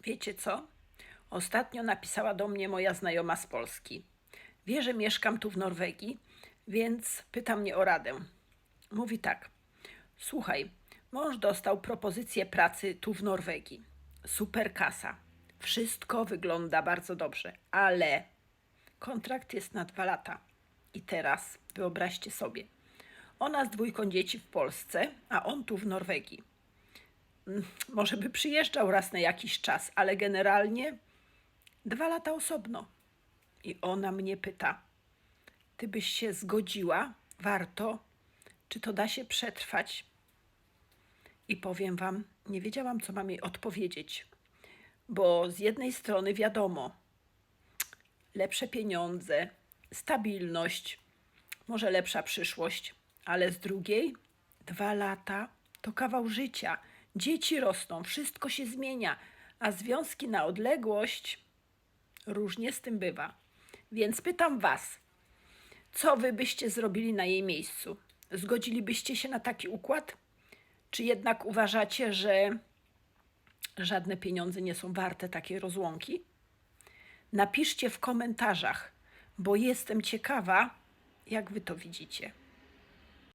Wiecie co? Ostatnio napisała do mnie moja znajoma z Polski. Wie, że mieszkam tu w Norwegii, więc pyta mnie o radę. Mówi tak: Słuchaj, mąż dostał propozycję pracy tu w Norwegii. Super kasa. Wszystko wygląda bardzo dobrze, ale kontrakt jest na dwa lata. I teraz wyobraźcie sobie: ona z dwójką dzieci w Polsce, a on tu w Norwegii. Może by przyjeżdżał raz na jakiś czas, ale generalnie dwa lata osobno. I ona mnie pyta: Ty byś się zgodziła? Warto? Czy to da się przetrwać? I powiem Wam, nie wiedziałam, co mam jej odpowiedzieć, bo z jednej strony wiadomo, lepsze pieniądze, stabilność, może lepsza przyszłość, ale z drugiej dwa lata to kawał życia. Dzieci rosną, wszystko się zmienia, a związki na odległość różnie z tym bywa. Więc pytam Was, co Wy byście zrobili na jej miejscu? Zgodzilibyście się na taki układ? Czy jednak uważacie, że żadne pieniądze nie są warte takiej rozłąki? Napiszcie w komentarzach, bo jestem ciekawa, jak Wy to widzicie.